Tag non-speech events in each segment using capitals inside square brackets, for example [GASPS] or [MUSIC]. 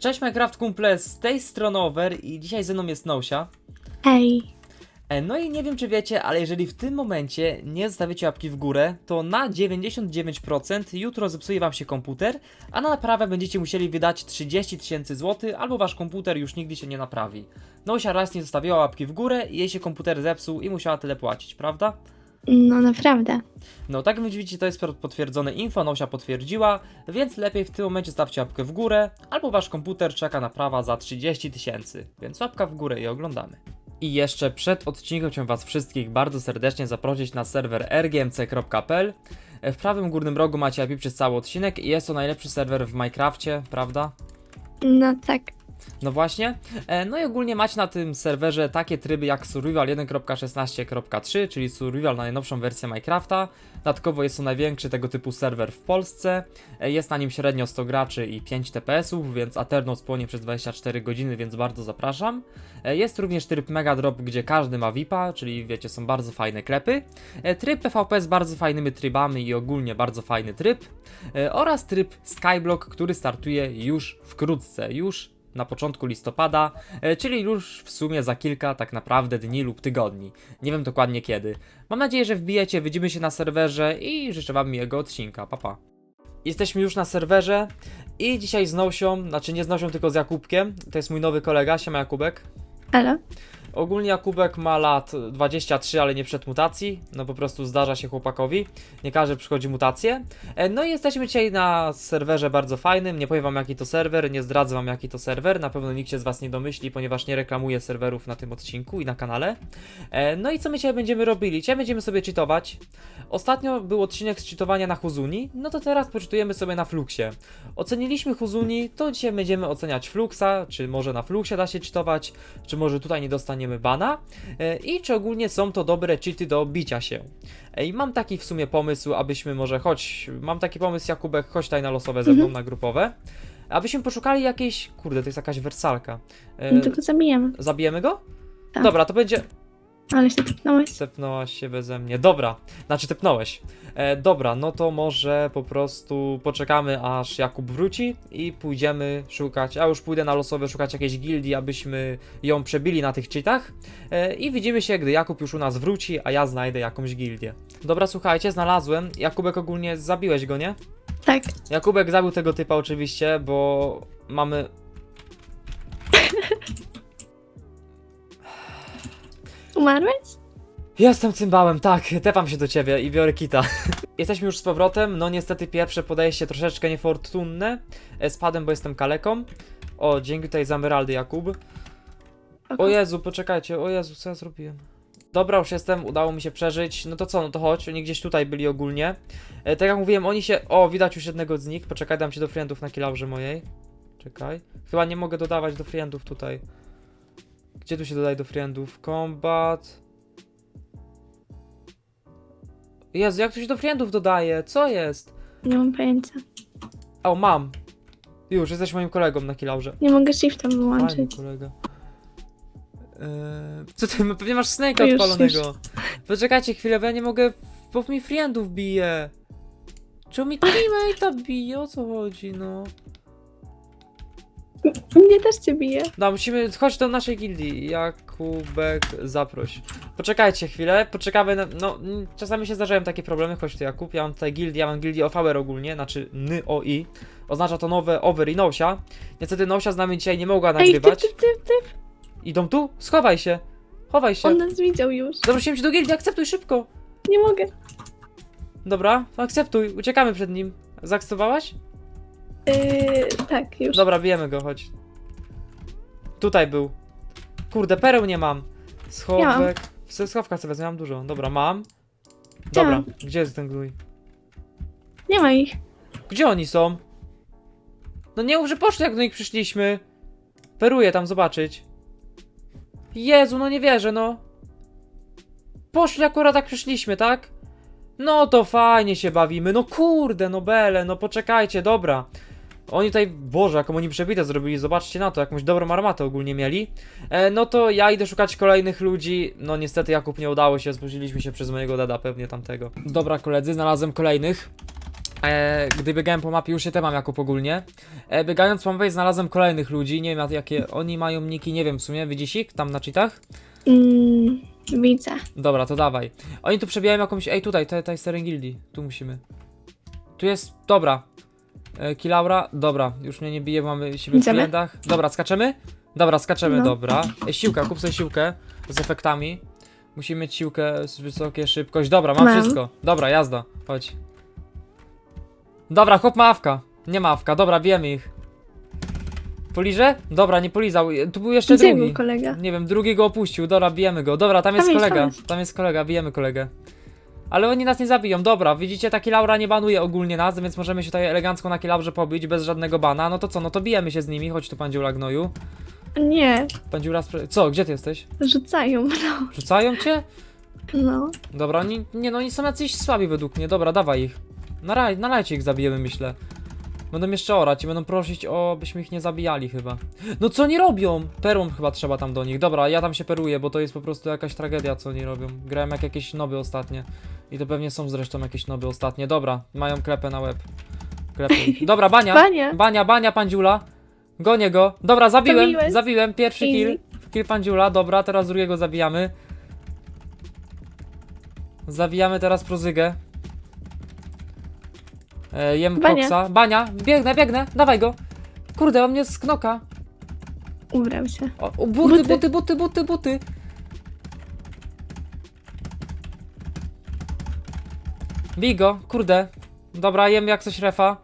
Cześć Minecraft kumple, z tej strony Over i dzisiaj ze mną jest Nousia. Ej, E, No i nie wiem czy wiecie, ale jeżeli w tym momencie nie zostawicie łapki w górę, to na 99% jutro zepsuje wam się komputer, a na naprawę będziecie musieli wydać 30 tysięcy złotych, albo wasz komputer już nigdy się nie naprawi. Nousia raz nie zostawiła łapki w górę i jej się komputer zepsuł i musiała tyle płacić, prawda? No naprawdę. No tak jak widzicie, to jest potwierdzone info, Nousia potwierdziła, więc lepiej w tym momencie stawcie łapkę w górę, albo wasz komputer czeka naprawa za 30 tysięcy, więc łapka w górę i oglądamy. I jeszcze przed odcinkiem chciałem was wszystkich bardzo serdecznie zaprosić na serwer rgmc.pl. W prawym górnym rogu macie IP przez cały odcinek i jest to najlepszy serwer w Minecrafcie, prawda? No tak. No właśnie. E, No i ogólnie macie na tym serwerze takie tryby jak Survival 1.16.3, czyli Survival na najnowszą wersję Minecrafta. Dodatkowo jest to największy tego typu serwer w Polsce. E, Jest na nim średnio 100 graczy i 5 TPS-ów, więc Aternos płonie przez 24 godziny, więc bardzo zapraszam. E, Jest również tryb Mega Drop, gdzie każdy ma VIPa, czyli wiecie, są bardzo fajne klepy. Tryb PvP z bardzo fajnymi trybami i ogólnie bardzo fajny tryb. Oraz tryb Skyblock, który startuje już wkrótce, już na początku listopada, e, czyli już w sumie za kilka tak naprawdę dni lub tygodni. Nie wiem dokładnie kiedy. Mam nadzieję, że wbijecie, widzimy się na serwerze i życzę wam miłego odcinka. Pa pa. Jesteśmy już na serwerze i dzisiaj z Nousią, znaczy nie z Nousią, tylko z Jakubkiem. To jest mój nowy kolega, siema Jakubek. Halo? Ogólnie Jakubek ma lat 23, ale nie przed mutacji. No po prostu zdarza się chłopakowi. Nie każdy przychodzi mutację. E, No i jesteśmy dzisiaj na serwerze bardzo fajnym. Nie powiem wam jaki to serwer, nie zdradzę wam jaki to serwer. Na pewno nikt się z was nie domyśli, ponieważ nie reklamuję serwerów na tym odcinku i na kanale. E, No i co my dzisiaj będziemy robili? Dzisiaj będziemy sobie cheatować. Ostatnio był odcinek z cheatowania na Huzuni, no to teraz poczytujemy sobie na Fluxie. Oceniliśmy Huzuni, to dzisiaj będziemy oceniać Fluxa, czy może na Fluxie da się cheatować, czy może tutaj nie dostaniemy bana e, i czy ogólnie są to dobre cheaty do bicia się. I mam taki w sumie pomysł, abyśmy może choć, mam taki pomysł Jakubek, chodź tutaj na losowe ze mną, na grupowe, abyśmy poszukali jakiejś, kurde to jest jakaś wersalka. No tylko zabijemy. Zabijemy go? Tak. Dobra, to będzie, Ale się tepnąłeś. Tepnąłaś się beze mnie. Dobra, znaczy tepnąłeś. E, dobra, no to może po prostu poczekamy aż Jakub wróci i pójdziemy szukać. A już pójdę na losowe szukać jakiejś gildii, abyśmy ją przebili na tych cheatach. E, I widzimy się, gdy Jakub już u nas wróci, a ja znajdę jakąś gildię. Dobra, słuchajcie, znalazłem. Jakubek ogólnie zabiłeś go, nie? Tak. Jakubek zabił tego typa oczywiście, bo mamy. Umarłeś? Jestem cymbałem, tak, tepam się do ciebie i biorę kita. [LAUGHS] Jesteśmy już z powrotem, no niestety pierwsze podejście troszeczkę niefortunne. E, Spadłem, bo jestem kaleką. O, dzięki tutaj za emeraldy, Jakub. O Jezu, poczekajcie, o Jezu, co ja zrobiłem? Dobra, już jestem, udało mi się przeżyć. No to co, no to chodź, oni gdzieś tutaj byli ogólnie. E, tak jak mówiłem, oni się... O, widać już jednego z nich. Poczekaj, dam się do friendów na kilaurze mojej. Czekaj. Chyba nie mogę dodawać do friendów tutaj. Gdzie tu się dodaje do friendów? Combat... Jezu, jak tu się do friendów dodaje? Co jest? Nie mam pojęcia. O, mam. Już, jesteś moim kolegą na kilaurze. Nie mogę shifta Fajny wyłączyć. kolega. Eee, co ty, pewnie masz Snake'a To już, odpalonego. Poczekajcie chwilę, bo ja nie mogę, bo mi friendów bije. Czemu mi teammate'a bije? O co chodzi, no? Mnie też cię bije. No, musimy, chodź do naszej gildii. Jakubek, zaproś. Poczekajcie chwilę, poczekamy na, no, mm, czasami się zdarzają takie problemy, chodź tu Jakub, ja mam tutaj gildię, ja mam gildię OVR ogólnie, znaczy NYOI. Oznacza to nowe Over i Nousia. Niestety Nousia z nami dzisiaj nie mogła Ej, ty, nagrywać. ty, ty, ty. Idą tu? Schowaj się. Chowaj się. On nas widział już. Zaprosiłem cię do gildii, akceptuj szybko. Nie mogę. Dobra, akceptuj, uciekamy przed nim. Zaakceptowałaś? Yy, tak, już. Dobra, bijemy go, chodź. Tutaj był. Kurde, pereł nie mam. Schowek. W schowkach sobie wezmę, mam dużo. Dobra, mam. Dobra, gdzie jest ten gnój? Nie ma ich. Gdzie oni są? No nie mów, że poszli jak do nich przyszliśmy. Peruję tam zobaczyć. Jezu, no nie wierzę, no. Poszli akurat jak przyszliśmy, tak? No to fajnie się bawimy. No kurde, no bele, no poczekajcie, dobra. Oni tutaj, Boże, jaką oni przebitę zrobili, zobaczcie na to, jakąś dobrą armatę ogólnie mieli. E, no to ja idę szukać kolejnych ludzi. No niestety Jakub nie udało się, spóźniliśmy się przez mojego dada pewnie tamtego. Dobra koledzy, znalazłem kolejnych. E, gdy biegałem po mapie, już się temam Jakub ogólnie. E, biegając po mapie znalazłem kolejnych ludzi, nie wiem jakie oni mają niki, nie wiem w sumie, widzisz ich tam na cheatach? Mm, widzę. Dobra, to dawaj. Oni tu przebijają jakąś, ej tutaj, to jest teren gildii, tu musimy. Tu jest, dobra. E, Kilaura, dobra, już mnie nie bije, mamy siebie w Idziemy? klientach. Dobra, skaczemy? Dobra, skaczemy, No. dobra. E, siłka, kup sobie siłkę z efektami. Musimy mieć siłkę, z wysokie, szybkość. Dobra, mam, Mam. wszystko. Dobra, jazda, chodź. Dobra, chłop ma awka. Nie ma awka, dobra, wiemy ich. Poliże? Dobra, nie polizał. E, Tu był jeszcze Gdzie drugi. był kolega? Nie wiem, drugi go opuścił. Dobra, bijemy go. Dobra, tam jest Tam jest, kolega. tam jest. Tam jest kolega, bijemy kolegę. Ale oni nas nie zabiją. Dobra, widzicie, taki Laura nie banuje ogólnie nas, więc możemy się tutaj elegancko na Kilaurze pobić bez żadnego bana. No to co, no to bijemy się z nimi. Chodź tu, Pandziula Gnoju. Nie, Pandziula, spre... co, gdzie ty jesteś? rzucają. No. Rzucają cię? no. Dobra, oni, nie no, oni są jacyś słabi według mnie. Dobra, dawaj ich. Na, raj, na lajcie ich zabijemy, myślę. Będą jeszcze orać i będą prosić o, byśmy ich nie zabijali chyba. No co oni robią? Perłą chyba trzeba tam do nich. Dobra, ja tam się peruję, bo to jest po prostu jakaś tragedia, co oni robią. Grałem jak jakieś noby ostatnie. I to pewnie są zresztą jakieś noby ostatnie. Dobra, mają klepę na łeb. Klepy. [LAUGHS] Dobra, bania. Bania. Bania, bania, pandziula. Gonię go. Dobra, zabiłem, Zabiłeś. zabiłem. Pierwszy Easy. kill. Kill pandziula, dobra, teraz drugiego zabijamy. Zawijamy teraz prozygę. E, jem Bania. koksa. Bania, biegnę, biegnę, dawaj go. Kurde, on mnie z knoka. Ubrał się. O, o, buty, Buty. buty, buty, buty, buty. Bij go, kurde. Dobra, jem jak coś refa.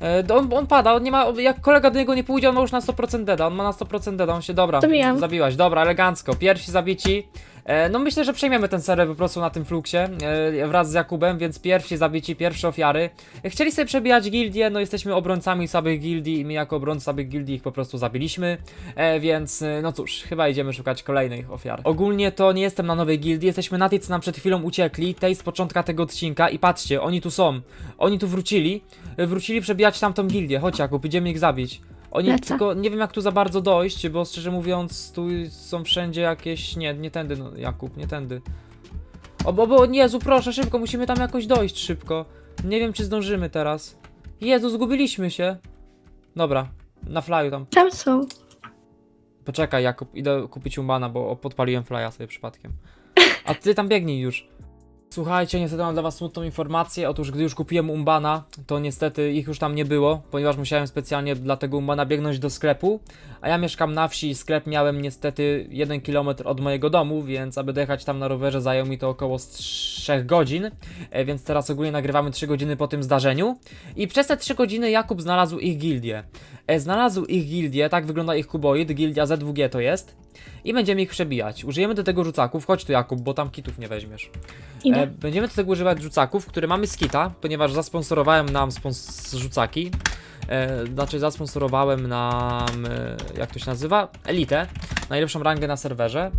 E, do- on, on pada, on nie ma, jak kolega do niego nie pójdzie, on ma już na 100% deda, on ma na 100% deda, on się, dobra, Zabijam. zabiłaś, dobra, elegancko, pierwsi zabici. E, no myślę, że przejmiemy ten serwer po prostu na tym fluksie, e, wraz z Jakubem, więc pierwsi zabici, pierwsze ofiary. Chcieli sobie przebijać gildię, no jesteśmy obrońcami słabych gildii i my jako obrońcy słabych gildii ich po prostu zabiliśmy, e, więc no cóż, chyba idziemy szukać kolejnych ofiar. Ogólnie to nie jestem na nowej gildii, jesteśmy na tej, co nam przed chwilą uciekli, tej z początka tego odcinka i patrzcie, oni tu są, oni tu wrócili, wrócili przebijać tamtą gildię, chodź Jakub, idziemy ich zabić. Oni Lecę. tylko nie wiem jak tu za bardzo dojść, bo szczerze mówiąc tu są wszędzie jakieś. Nie, nie tędy, no Jakub, nie tędy. O, bo, bo Jezu, proszę, szybko, musimy tam jakoś dojść szybko. Nie wiem czy zdążymy teraz. Jezu, zgubiliśmy się. Dobra, na flyu tam. Tam są. Poczekaj, Jakub, idę kupić umbana, bo podpaliłem flya sobie przypadkiem. A ty tam biegnij już. Słuchajcie, niestety mam dla was smutną informację. Otóż, gdy już kupiłem umbana, to niestety ich już tam nie było, ponieważ musiałem specjalnie dla tego umbana biegnąć do sklepu. A ja mieszkam na wsi i sklep miałem niestety 1 km od mojego domu, więc aby dojechać tam na rowerze zajęło mi to około z 3 godzin. E, więc teraz ogólnie nagrywamy 3 godziny po tym zdarzeniu. I przez te 3 godziny Jakub znalazł ich gildię. E, znalazł ich gildię, tak wygląda ich kuboid, gildia Z2G to jest. I będziemy ich przebijać. Użyjemy do tego rzucaków, chodź tu Jakub, bo tam kitów nie weźmiesz. Idę. E, będziemy do tego używać rzucaków, które mamy z kita, ponieważ zasponsorowałem nam spons- rzucaki. E, znaczy zasponsorowałem nam, e, jak to się nazywa? Elitę, najlepszą rangę na serwerze.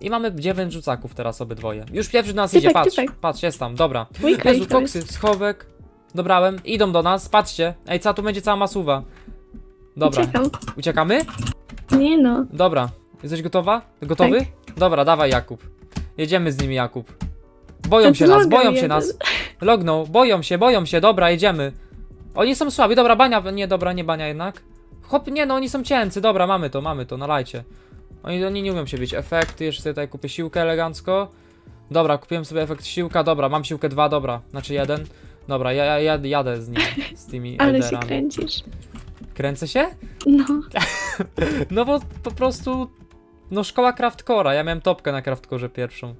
I mamy 9 rzucaków teraz obydwoje. Już pierwszy do nas Typek, idzie, patrz, typek. patrz, jest tam, dobra. Dwójka Jezu, koksy, jest. schowek. Dobrałem, idą do nas, patrzcie. Ej, co tu będzie cała masuwa? Dobra, Uciekam. uciekamy? Nie no. Dobra, jesteś gotowa? Gotowy? Tak. Dobra, dawaj Jakub. Jedziemy z nimi Jakub. Boją To się nas, boją się jeden. nas. Lognął, boją się, boją się, dobra, jedziemy. Oni są słabi, dobra, bania, nie, dobra, nie bania jednak. Hop, nie no, oni są cięcy, dobra, mamy to, mamy to, nalajcie. Oni, oni nie umieją się bić. Efekty, jeszcze sobie tutaj kupię siłkę elegancko. Dobra, kupiłem sobie efekt siłka, dobra, mam siłkę dwa, dobra, znaczy jeden. Dobra, ja, ja, ja jadę z nim, z tymi [LAUGHS] Ale się elderami. kręcisz. Kręcę się? No. [LAUGHS] No bo po prostu. No szkoła Craftcora, ja miałem topkę na Craftcorze pierwszą.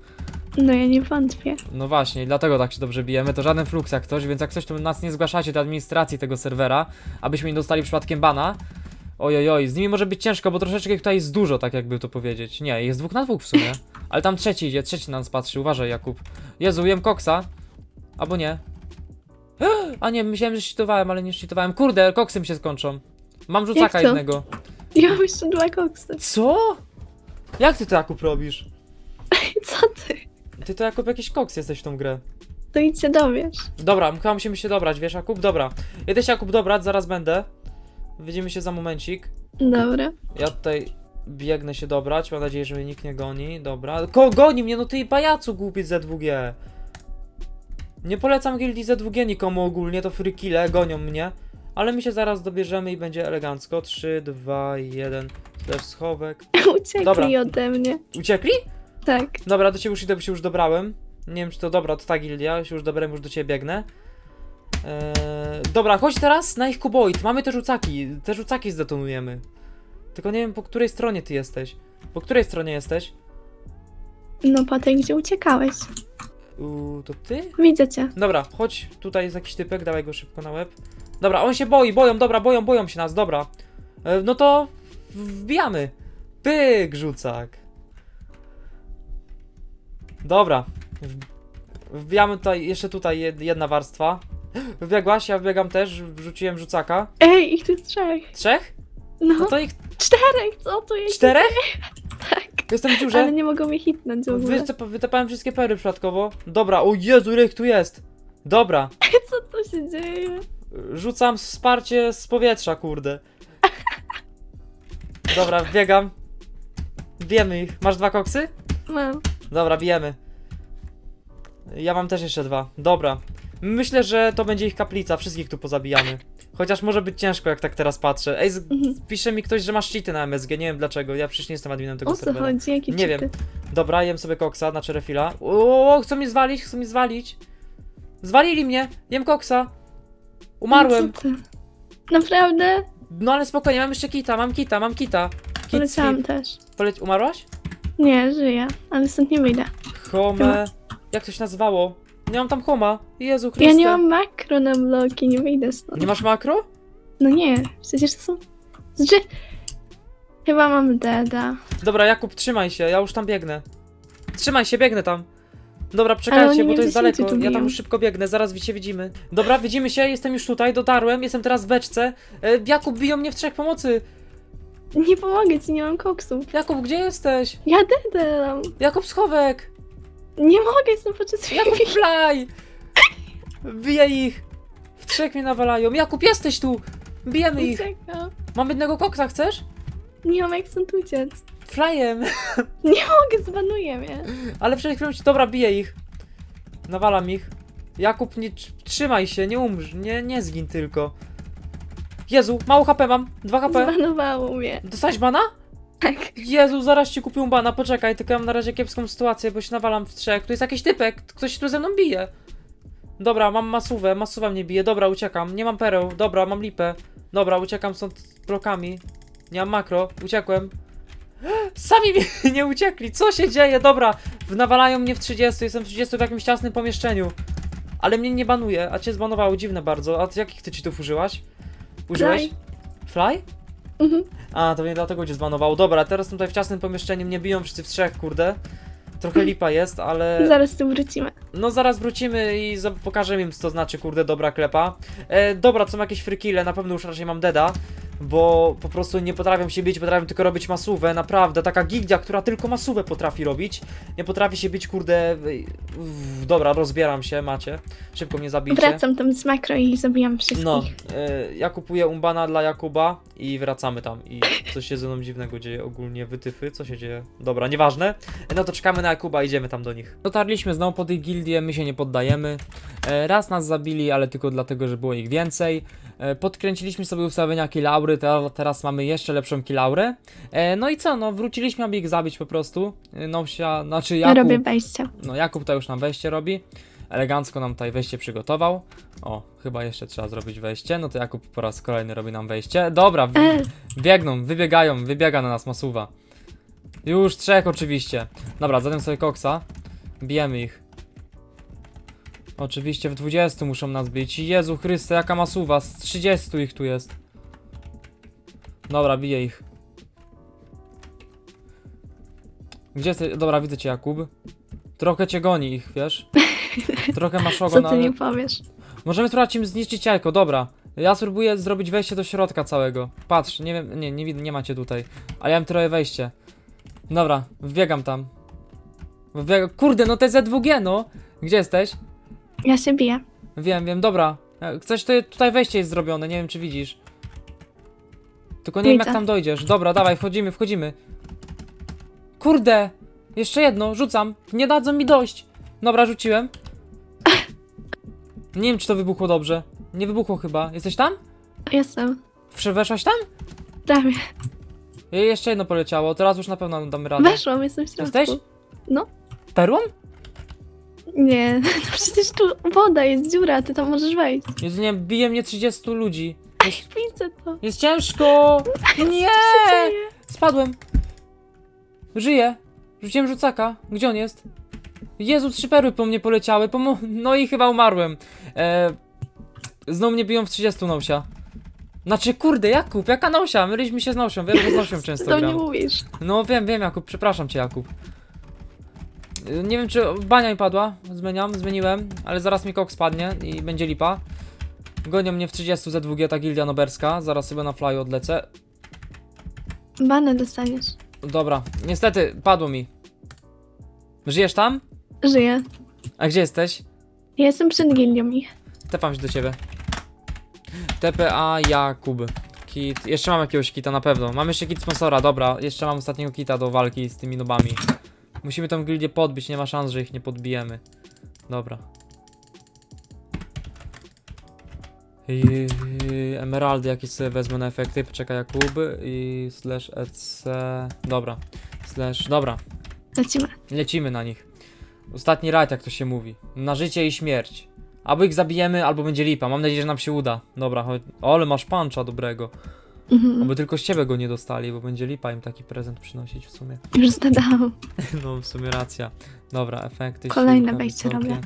No ja nie wątpię. No właśnie, i dlatego tak się dobrze bijemy. To żaden flux jak ktoś, więc jak coś to nas nie zgłaszacie do administracji tego serwera, abyśmy nie dostali przypadkiem bana. Ojojoj, z nimi może być ciężko, bo troszeczkę ich tutaj jest dużo, tak jakby to powiedzieć. Nie, jest dwóch na dwóch w sumie. Ale tam trzeci idzie, trzeci na nas patrzy, uważaj Jakub. Jezu, jem koksa. Albo nie. [GASPS] A nie, myślałem, że szczytowałem, ale nie szczytowałem. Kurde, koksy mi się skończą. Mam rzucaka to? jednego. Ja mam jeszcze dwa koksy. Co? Jak ty to Jakub robisz? [LAUGHS] Co ty? Ty to Jakub jakiś koks jesteś w tą grę. To idź się dowiesz. Dobra, chyba musimy się dobrać, wiesz Jakub? Dobra. Jedę się Jakub dobrać, zaraz będę. Widzimy się za momencik. Dobra. Ja tutaj biegnę się dobrać, mam nadzieję, że mnie nikt nie goni. Dobra. Ko goni mnie, no ty pajacu głupi Z2G. Nie polecam gildii Z2G nikomu ogólnie, to frikile gonią mnie. Ale my się zaraz dobierzemy i będzie elegancko. 3, 2, 1, też schowek. [LAUGHS] Uciekli Dobra. ode mnie. Uciekli? Tak. Dobra, do ciebie już idę, bo się już dobrałem. Nie wiem, czy to dobra, to ta gildia, się już dobrałem, już do ciebie biegnę. Eee, dobra, chodź teraz na ich kuboid. Mamy te rzucaki, te rzucaki zdetonujemy. Tylko nie wiem, po której stronie ty jesteś. Po której stronie jesteś? No tej, gdzie uciekałeś. Uuu, to ty? Widzę cię. Dobra, chodź, tutaj jest jakiś typek, dawaj go szybko na łeb. Dobra, on się boi, boją, dobra, boją, boją się nas, dobra. E, no to wbijamy. Pyk, rzucak. Dobra. Wbijamy tutaj, jeszcze tutaj jed- jedna warstwa. [GASPS] Wbiegłaś, ja wbiegam też, wrzuciłem rzucaka. Ej, ich tu jest trzech. Trzech? No, No to ich czterech, co tu jest? czterech? [LAUGHS] Tak. Jestem w dziurze. Ale nie mogą mnie hitnąć w ogóle. Wytep- wytepałem wszystkie pery przypadkowo. Dobra, o Jezu, ile ich tu jest. Dobra. [LAUGHS] Co tu się dzieje? Rzucam wsparcie z powietrza, kurde. Dobra, biegam. Bijemy ich. Masz dwa koksy? Mam. Dobra, bijemy. Ja mam też jeszcze dwa. Dobra. Myślę, że to będzie ich kaplica. Wszystkich tu pozabijamy. Chociaż może być ciężko, jak tak teraz patrzę. Ej, z- Mhm. pisze mi ktoś, że masz cheaty na MSG. Nie wiem dlaczego. Ja przecież nie jestem adminem tego O co serwera. chodzi? Jakie Nie cheaty? wiem. Dobra, jem sobie koksa, znaczy refila. O, chcą mnie zwalić, chcą mnie zwalić. Zwalili mnie, jem koksa. Umarłem. Co ty? Naprawdę? No ale spokojnie, mam jeszcze kita, mam kita, mam kita. Kit Poleciałam sleep. też. Poleć... Umarłaś? Nie, żyję, ale stąd nie wyjdę. Home... Jak to się nazywało? Nie mam tam homa. Jezu Ja Chryste. nie mam makro na bloki, nie wyjdę stąd. Nie masz makro? No nie, przecież to są... Znaczy... Chyba mam deda. Dobra, Jakub, trzymaj się, ja już tam biegnę. Trzymaj się, biegnę tam. Dobra, Ale czekajcie, oni bo to jest daleko. tu Ja tam już szybko biegnę, zaraz się widzimy. Dobra, widzimy się, jestem już tutaj, dotarłem, jestem teraz w beczce. E, Jakub, biją mnie w trzech pomocy. Nie pomogę ci, nie mam koksów. Jakub, gdzie jesteś? Ja dedam. Jakub, schowek. Nie mogę, jestem podczas Jakub, [LAUGHS] fly! Biję ich! W trzech mnie nawalają. Jakub, jesteś tu! Bijemy ich! Uciekam. Mam jednego koksa, chcesz? Nie mam jak stąd uciec. Flyem! [LAUGHS] Mogę, zbanuję mnie. Ale przed chwilą ci... Dobra, biję ich. Nawalam ich. Jakub, nie tr- trzymaj się, nie umrz, nie, nie zgin tylko. Jezu, mało HP mam, 2 HP. Zbanowało mnie. Dostałeś bana? Tak. Jezu, zaraz ci kupię bana, poczekaj, tylko ja mam na razie kiepską sytuację, bo się nawalam w trzech. Tu jest jakiś typek, ktoś tu ze mną bije. Dobra, mam masuwę, masuwa mnie bije, dobra, uciekam, nie mam pereł, dobra, mam lipę. Dobra, uciekam stąd blokami. Nie mam makro, uciekłem. [GASPS] Sami mi [LAUGHS] nie uciekli, co się dzieje? Dobra, nawalają mnie w 30, jestem w 30 w jakimś ciasnym pomieszczeniu. Ale mnie nie banuje, a cię zbanowało, dziwne bardzo. A ty jakich ty cheatów użyłaś? Użyłeś? Fly? Mhm. A, to nie dlatego cię zbanowało. Dobra, teraz tutaj w ciasnym pomieszczeniu mnie biją wszyscy w trzech, kurde. Trochę lipa jest, ale... Zaraz tu wrócimy. No zaraz wrócimy i pokażemy im, co to znaczy, kurde, dobra klepa. E, dobra, są jakieś frikile, na pewno już raczej mam deda, bo po prostu nie potrafią się bić, potrafią tylko robić masówę, naprawdę. Taka gildia, która tylko masówę potrafi robić, nie potrafi się bić, kurde... w- w- Dobra, rozbieram się, macie. Szybko mnie zabijcie. Wracam tam z makro i zabijam wszystkich. No, e, ja kupuję umbana dla Jakuba i wracamy tam. I coś się ze mną dziwnego dzieje ogólnie, wytyfy, co się dzieje? Dobra, nieważne. No to czekamy na Jakuba, idziemy tam do nich. Dotarliśmy znowu pod ich gildię, my się nie poddajemy. E, raz nas zabili, ale tylko dlatego, że było ich więcej. E, podkręciliśmy sobie ustawienia kilaury, te, teraz mamy jeszcze lepszą kilaurę. E, no i co, no wróciliśmy, aby ich zabić po prostu. E, Nowsia, znaczy Ja Jakub... robię wejścia. No Jakub to już nam wejście robi. Elegancko nam tutaj wejście przygotował. O, chyba jeszcze trzeba zrobić wejście. No to Jakub po raz kolejny robi nam wejście. Dobra, E, biegną, wybiegają, wybiega na nas masuwa. Już trzech oczywiście. Dobra, zadam sobie koksa. Bijemy ich. Oczywiście w 20 muszą nas bić. Jezu Chryste, jaka masuwa. Z 30 ich tu jest. Dobra, biję ich. Gdzie jesteś? Dobra, widzę cię Jakub. Trochę cię goni ich, wiesz? [LAUGHS] Trochę masz co ogon, ty ale... nie powiesz? Możemy spróbować im zniszczyć jajko, dobra. Ja spróbuję zrobić wejście do środka całego. Patrz, nie wiem, nie, nie, wid- nie macie tutaj. Ale ja mam trochę wejście. Dobra, wbiegam tam. Wbieg Kurde, no te Z2G, no! Gdzie jesteś? Ja się biję. Wiem, wiem, dobra. E, Coś to tutaj wejście jest zrobione, nie wiem czy widzisz. Tylko nie wiem Widzę. jak tam dojdziesz. Dobra, dawaj, wchodzimy, wchodzimy. Kurde! Jeszcze jedno, rzucam. Nie dadzą mi dojść. Dobra, rzuciłem. Nie wiem, czy to wybuchło dobrze. Nie wybuchło chyba. Jesteś tam? Jestem. Weszłaś tam? Prawie. I jeszcze jedno poleciało, teraz już na pewno damy radę. Weszłam, jestem w środku. Jesteś? No. Perłą? Nie, [LAUGHS] no przecież tu woda, jest dziura, ty tam możesz wejść. Jezu, nie, bije mnie 30 ludzi. Widzę to. Jest ciężko! Nie! Spadłem. Żyję. Rzuciłem rzucaka. Gdzie on jest? Jezu, trzy perły po mnie poleciały. Pomo no i chyba umarłem. E... Znowu mnie biją w 30 Nosia. Znaczy, kurde, Jakub, jaka Nosia? Myliśmy się z Nosią, wiem, że z Nosią [LAUGHS] Co często mnie gram. mówisz? No wiem, wiem Jakub, przepraszam cię Jakub. Y, Nie wiem czy bania mi padła, zmieniam, zmieniłem, ale zaraz mi kok spadnie i będzie lipa. Gonią mnie w 30 ze 2 ta gildia noberska, zaraz sobie na flyu odlecę. Banę dostaniesz. Dobra, niestety, padło mi. Żyjesz tam? Żyję. A gdzie jesteś? Ja jestem przed gildią ich. Tepam się do ciebie. TPA Jakub. Kit. Jeszcze mam jakiegoś kita na pewno. Mam jeszcze kit sponsora, dobra. Jeszcze mam ostatniego kita do walki z tymi nobami. Musimy tą gildię podbić, nie ma szans, że ich nie podbijemy. Dobra. I, emeraldy jakieś sobie wezmę na efekty. Poczekaj Jakub. I slash ec. Dobra. Slash. Dobra. Lecimy. Lecimy na nich. Ostatni rajd, jak to się mówi. Na życie i śmierć. Albo ich zabijemy, albo będzie lipa. Mam nadzieję, że nam się uda. Dobra, chodź. O, ale masz pancza dobrego. Mhm. Oby tylko z ciebie go nie dostali, bo będzie lipa im taki prezent przynosić w sumie. Już zadałam. [LAUGHS] No, w sumie racja. Dobra, efekty. Kolejne wejście robię.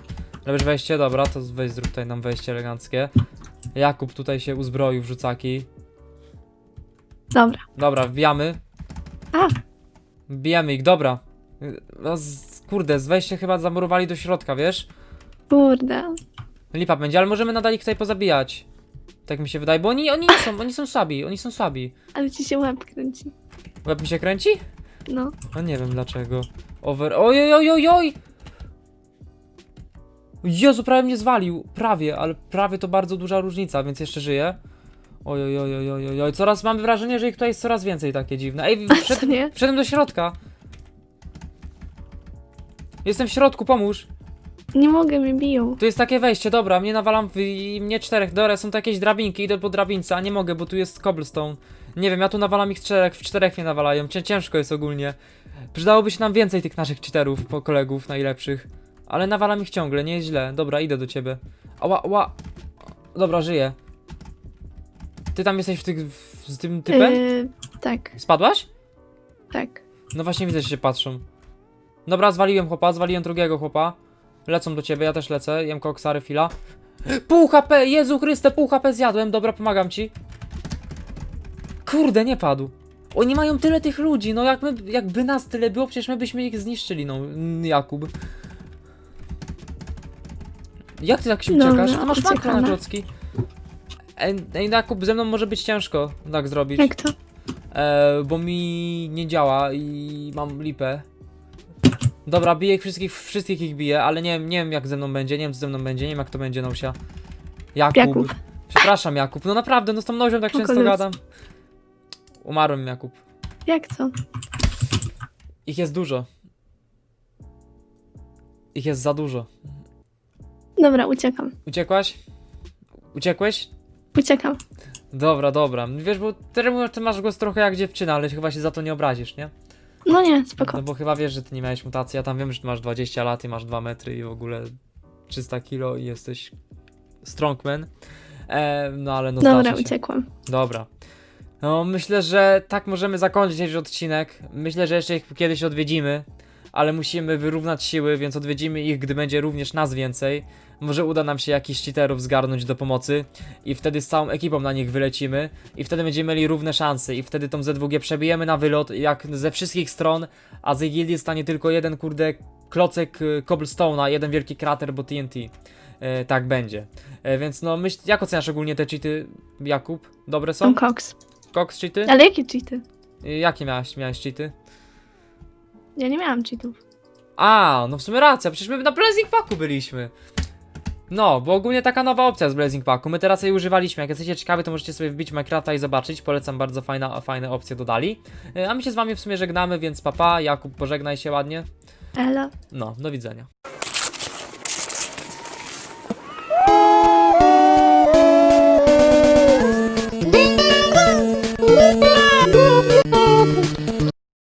Robisz wejście? Dobra, to weź zrób tutaj nam wejście eleganckie. Jakub tutaj się uzbroił w rzucaki. Dobra. Dobra, wbijamy. A, Wbijamy ich, dobra. No, z, kurde, z wejście chyba zamurowali do środka, wiesz? kurde. Lipa będzie, ale możemy nadal ich tutaj pozabijać. Tak mi się wydaje, bo oni, oni nie są, oni są słabi, oni są słabi. Ale ci się łeb kręci. Łeb mi się kręci? No. No nie wiem dlaczego. Over... Oj, oj, oj, oj! Jezu, prawie mnie zwalił. Prawie, ale prawie to bardzo duża różnica, więc jeszcze żyję. Oj, oj, oj, oj, oj, oj. Coraz mam wrażenie, że ich tutaj jest coraz więcej takie dziwne. Ej, [LAUGHS] Co wszedłem, nie? wszedłem do środka. Jestem w środku, pomóż. Nie mogę, mnie biją. Tu jest takie wejście, dobra, mnie nawalam w, i mnie czterech, dobra, są to jakieś drabinki, idę po drabince, a nie mogę, bo tu jest cobblestone. Nie wiem, ja tu nawalam ich czterech, w czterech mnie nawalają, Cię, ciężko jest ogólnie. Przydałoby się nam więcej tych naszych cheaterów, po kolegów najlepszych. Ale nawalam ich ciągle, nie jest źle. Dobra, idę do ciebie. Ała, ała. Dobra, żyję. Ty tam jesteś w tych, w, z tym typem? Yy, tak, Spadłaś? tak. No właśnie widzę, że się patrzą. Dobra, zwaliłem chłopa, zwaliłem drugiego chłopa. Lecą do ciebie, ja też lecę, jem koksa, refila. Pół HP, Jezu Chryste, pół HP zjadłem, dobra, pomagam ci. Kurde, nie padł. Oni mają tyle tych ludzi, no jak my, jakby nas tyle było, przecież my byśmy ich zniszczyli, no, Jakub. Jak ty tak się Dobra, uciekasz? A masz makro na uciekamy. klocki. Ej, ej, Jakub, ze mną może być ciężko tak zrobić. Jak to? E, bo mi nie działa i mam lipę. Dobra, biję ich wszystkich, wszystkich ich biję, ale nie wiem, nie wiem jak ze mną będzie, nie wiem co ze mną będzie, nie wiem jak to będzie Nousia. Jakub. Jakub. Przepraszam Jakub, no naprawdę, no z tą Nousią tak Spoko, często luz. gadam. Umarłem Jakub. Jak to? Ich jest dużo. Ich jest za dużo. Dobra, uciekam. Uciekłaś? Uciekłeś? Uciekam. Dobra, dobra. Wiesz, bo ty, ty masz głos trochę jak dziewczyna, ale chyba się za to nie obrazisz, nie? No nie, spoko. No bo chyba wiesz, że ty nie miałeś mutacji, ja tam wiem, że ty masz 20 lat i masz 2 metry i w ogóle 300 kilo i jesteś strongman. E, no ale no Dobra, się. uciekłam. Dobra. No myślę, że tak możemy zakończyć dzisiejszy odcinek. Myślę, że jeszcze ich kiedyś odwiedzimy, ale musimy wyrównać siły, więc odwiedzimy ich, gdy będzie również nas więcej. Może uda nam się jakichś cheaterów zgarnąć do pomocy i wtedy z całą ekipą na nich wylecimy i wtedy będziemy mieli równe szanse i wtedy tą Z2G przebijemy na wylot jak ze wszystkich stron, a z jej gildii stanie tylko jeden kurde klocek y, cobblestone'a, jeden wielki krater, bo TNT. E, tak będzie. E, więc no myśl, jak oceniasz ogólnie te cheaty, Jakub? Dobre są? Są koks. Cox cheaty? Ale jakie cheaty? Y, Jakie miałeś, miałeś cheaty? Ja nie miałam cheatów. A, no w sumie racja, przecież my na Blazing Packu byliśmy. No, bo ogólnie taka nowa opcja z Blazing Packu, my teraz jej używaliśmy, jak jesteście ciekawi to możecie sobie wbić Minecrafta i zobaczyć, polecam, bardzo fajna, fajne opcje dodali. Y, A my się z wami w sumie żegnamy, więc papa, Jakub pożegnaj się ładnie. Elo. No, do widzenia.